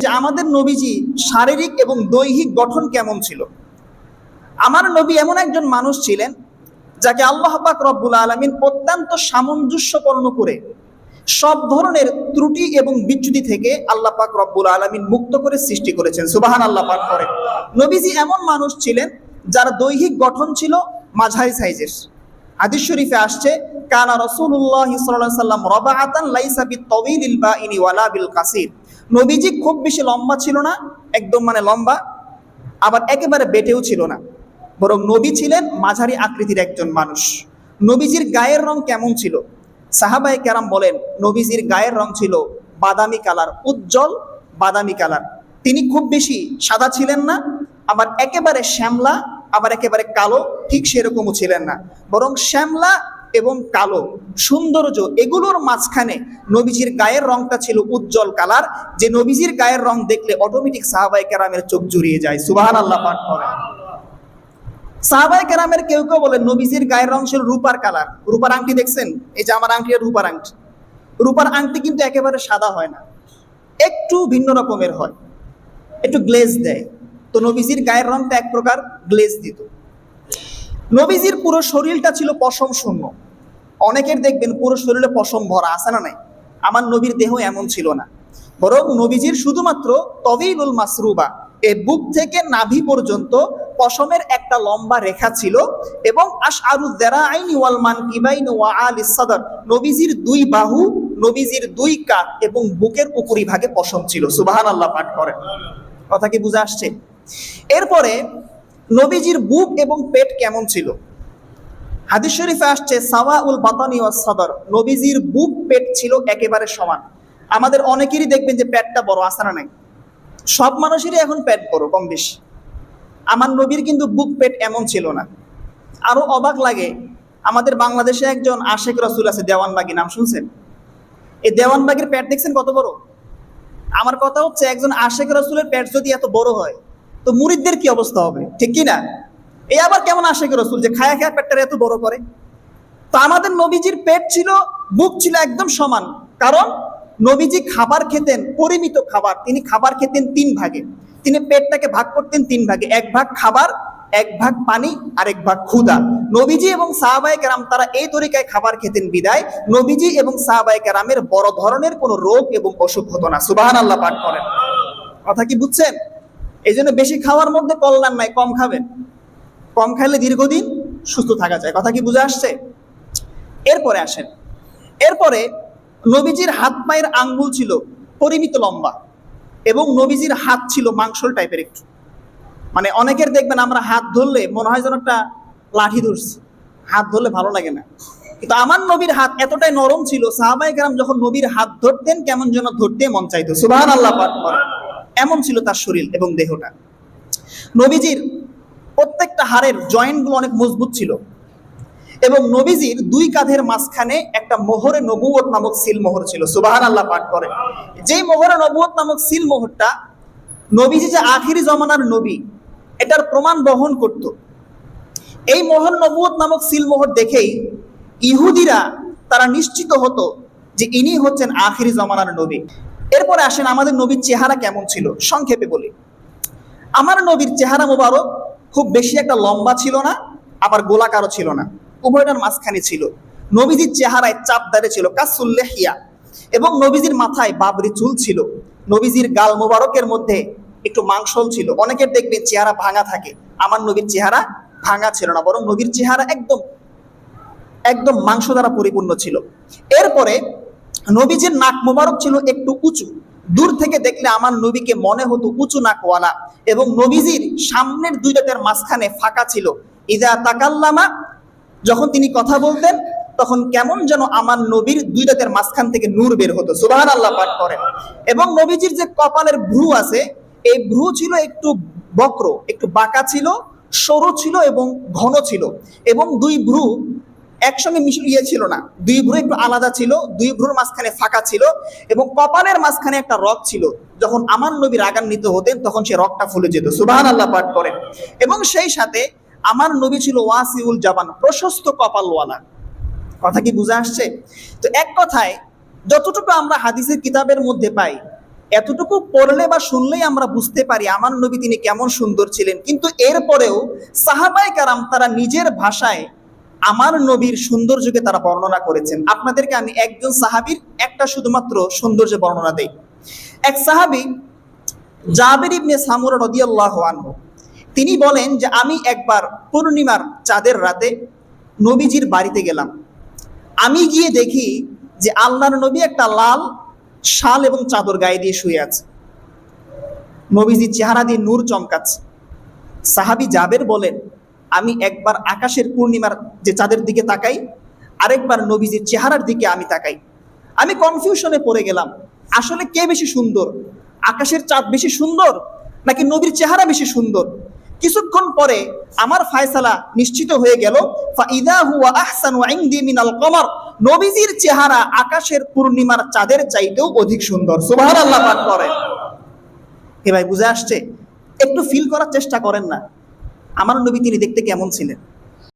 যে আমাদের নবীজি শারীরিক এবং দৈহিক গঠন কেমন ছিল? আমার নবী এমন একজন মানুষ ছিলেন যাকে আল্লাহ পাক রব্বুল আলমিন অত্যন্ত সামঞ্জস্যপূর্ণ করে সব ধরনের ত্রুটি এবং বিচ্যুতি থেকে আল্লাহ পাক রব্বুল আলমিন মুক্ত করে সৃষ্টি করেছেন। সুবাহান আল্লাহ পাক করে। নবীজি এমন মানুষ ছিলেন যার দৈহিক গঠন ছিল মাঝারি সাইজের। হাদিস শরীফে আসছে, কানা আলাইহি সাল্লাম রাবাআতান লাইসা বিত-তাওয়িলিল বাইনি ওয়ালা বিল কাসির। নবীজি খুব বেশি লম্বা ছিল না, একদম মানে লম্বা, আবার একেবারে বেটেও ছিল না। বরং নবী ছিলেন মাঝারি আকৃতির একজন মানুষ। নবীজির গায়ের রং কেমন ছিল? সাহাবাই কেরাম বলেন, নবীজির গায়ের রং ছিল বাদামি কালার, উজ্জ্বল বাদামি কালার। তিনি খুব বেশি সাদা ছিলেন না, আবার একেবারে শ্যামলা, আবার একেবারে কালো, ঠিক সেরকমও ছিলেন না। বরং শ্যামলা এবং কালো। সৌন্দর্য, এগুলোর মাঝখানে নবীজির গায়ের রংটা ছিল উজ্জ্বল কালার। যে নবীজির গায়ের রং দেখলে অটোমেটিক সাহাবাই কেরামের চোখ জুড়িয়ে যায়। সুবাহান আল্লাহ পাঠ করে। সাহাবাই কেরামের কেউ কেউ বলে নবীজির গায়ের রং ছিল রূপার কালার। রূপার আংটি দেখছেন? এই যে আমার আংটি রূপার আংটি। রূপার আংটি কিন্তু একেবারে সাদা হয় না। একটু ভিন্ন রকমের হয়। একটু গ্লেজ দেয়। তো নবীজির গায়ের রংটা এক প্রকার গ্লেজ দিত। নবীজির পুরো শরীরটা ছিল পশম শূন্য। অনেকের দেখবেন পুরো শরীরে পশম ভরা, আছে না নাই? আমার নবীর দেহ এমন ছিল না। বরং নবীজির শুধুমাত্র তবিলুল মাসরুবা, এ বুক থেকে নাভি পর্যন্ত পশমের একটা লম্বা রেখা ছিল এবং আশ আরু দেরাইনি ওয়াল মান কিবাইন ওয়া আলি সাদর। নবীজির দুই বাহু, নবীজির দুই কাত এবং বুকের উপরি ভাগে পশম ছিল। সুবাহান আল্লাহ পাঠ করেন। কথা কি বুঝে আসছে? এরপরে নবীজির বুক এবং পেট কেমন ছিল? হাদিস শরীফে আসছে সাওয়া উল বাতানি ওয়াস সাদর। নবীজির বুক, পেট ছিল একেবারে সমান। আমাদের অনেকেরই দেখবেন যে পেটটা বড়, আসানা নাই। সব মানুষেরই এখন পেট বড়, কম বেশি। আমার নবীর কিন্তু বুক, পেট এমন ছিল না। আরও অবাক লাগে, আমাদের বাংলাদেশে একজন আশেক রসুল আছে, দেওয়ানবাগি, নাম শুনছেন? এই দেওয়ানবাগির পেট দেখছেন কত বড়? আমার কথা হচ্ছে, একজন আশেক রসুলের পেট যদি এত বড় হয় তো মুরিদদের কি অবস্থা হবে? ঠিক কি না এই আবার কেমন আশেক রসুল যে খায়া খায়া পেটটা এত বড় করে? তো আমাদের নবীজির পেট ছিল বুক ছিল একদম সমান। কারণ নবীজি খাবার খেতেন, পরিমিত খাবার। তিনি খাবার খেতেন তিন ভাগে। তিনি পেটটাকে ভাগ করতেন তিন ভাগে। এক ভাগ খাবার, এক ভাগ পানি, আর এক ভাগ ক্ষুধা। নবীজি এবং সাহাবাই কেরাম তারা এই তরিকায় খাবার খেতেন বিদায়। নবীজি এবং সাহাবাই কেরামের বড় ধরনের কোনো রোগ এবং অসুখ হতো না। সুবাহান আল্লাহ পাঠ করেন। কথা কি বুঝছেন? এই জন্য বেশি খাওয়ার মধ্যে কল্যাণ নাই, কম খাবেন। কম খাইলে দীর্ঘদিন সুস্থ থাকা যায়। কথা কি বুঝে আসছে? এরপরে আসেন। এরপরে নবীজির হাত পায়ের আঙ্গুল ছিল পরিমিত লম্বা এবং নবীজির হাত ছিল মাংসল টাইপের একটু। মানে অনেকের দেখবেন আমরা হাত ধরলে মনে হয় যেন একটা লাঠি ধরছি। হাত ধরলে ভালো লাগে না। কিন্তু আমার নবীর হাত এতটাই নরম ছিল সাহাবাই গ্রাম যখন নবীর হাত ধরতেন কেমন যেন ধরতে মন চাইতো। সুবাহ আল্লাহ এমন ছিল তার শরীর এবং দেহটা। নবীজির প্রত্যেকটা হাড়ের জয়েন্টগুলো অনেক মজবুত ছিল এবং নবীজির দুই কাঁধের মাঝখানে একটা মোহরে নবুয়ত নামক সিল মোহর ছিল। সুবাহান আল্লাহ পাঠ করে। যেই মোহরে নবুয়ত নামক সিল মোহরটা নবীজি যে আখিরি জমানার নবী, এটার প্রমাণ বহন করত। এই মোহর নবুয়ত নামক সিল মোহর দেখেই ইহুদিরা তারা নিশ্চিত হতো যে ইনি হচ্ছেন আখিরি জমানার নবী। এরপরে আসেন আমাদের নবীর চেহারা কেমন ছিল? সংক্ষেপে বলি। আমার নবীর চেহারা মোবারক খুব বেশি একটা লম্বা ছিল না, আবার গোলাকারও ছিল না। উভয়টার মাঝখানে ছিল। নবীজির চেহারায় চাপ দাঁড়ে ছিল, কাসুল্লেহিয়া। এবং নবীজির মাথায় বাবরি চুল ছিল। নবীজির গাল মোবারকের মধ্যে একটু মাংসল ছিল। অনেকের দেখবেন চেহারা ভাঙা থাকে। আমার নবীর চেহারা ভাঙা ছিল না, বরং নবীর চেহারা একদম একদম মাংস দ্বারা পরিপূর্ণ ছিল। এরপরে নবীজির নাক মোবারক ছিল একটু উঁচু। দূর থেকে দেখলে আমার নবীকে মনে হতো উঁচু নাকওয়ালা এবং নবীজির সামনের দুই দাঁতের মাঝখানে ফাঁকা ছিল। ইদা তাকাল্লামা, যখন তিনি কথা বলতেন, তখন কেমন যেন আমার নবীর দুই দাঁতের মাঝখান থেকে নূর বের হতো। সুবাহ আল্লাহ পাঠ করেন। এবং নবীজির যে কপালের ভ্রু আছে, এই ভ্রু ছিল একটু বক্র, একটু বাঁকা ছিল, সরু ছিল এবং ঘন ছিল। এবং দুই ভ্রু একসঙ্গে মিশিয়ে ছিল না। দুই ভ্রু একটু আলাদা ছিল, দুই ভ্রুর মাঝখানে ফাঁকা ছিল এবং কপালের মাঝখানে একটা রক ছিল। যখন আমার নবী রাগান্বিত হতেন, তখন সে রকটা ফুলে যেত। সুবাহ আল্লাহ পাঠ করেন। এবং সেই সাথে আমার নবী ছিল ওয়াসিউল জাবান, প্রশস্ত কপালওয়ালা। কথা কি বুঝে আসছে? তো এক কথায়, যতটুকু আমরা হাদিসের কিতাবের মধ্যে পাই, এতটুকু পড়লে বা শুনলেই আমরা বুঝতে পারি আমার নবী তিনি কেমন সুন্দর ছিলেন। কিন্তু এরপরেও সাহাবাই কারাম তারা নিজের ভাষায় আমার নবীর সৌন্দর্যকে তারা বর্ণনা করেছেন। আপনাদেরকে আমি একজন সাহাবীর একটা শুধুমাত্র সৌন্দর্য বর্ণনা দেই। এক সাহাবী জাবের ইবনে সামুরা রদিয়াল্লাহু আনহু, তিনি বলেন যে আমি একবার পূর্ণিমার চাঁদের রাতে নবীজির বাড়িতে গেলাম। আমি গিয়ে দেখি যে আল্লাহর নবী একটা লাল শাল এবং চাদর গায়ে দিয়ে শুয়ে আছে। নবীজির চেহারা দিয়ে নূর চমকাচ্ছে। সাহাবি জাবের বলেন আমি একবার আকাশের পূর্ণিমার যে চাঁদের দিকে তাকাই, আরেকবার নবীজির চেহারার দিকে আমি তাকাই। আমি কনফিউশনে পড়ে গেলাম, আসলে কে বেশি সুন্দর? আকাশের চাঁদ বেশি সুন্দর নাকি নবীর চেহারা বেশি সুন্দর? কিছুক্ষণ পরে আমার ফায়সালা নিশ্চিত হয়ে গেল কমর। নবীজির চেহারা আকাশের পূর্ণিমার চাঁদের চাইতেও অধিক সুন্দর। পাঠ করেন। এ ভাই বুঝে আসছে? একটু ফিল করার চেষ্টা করেন না। আমার নবী তিনি দেখতে কেমন ছিলেন?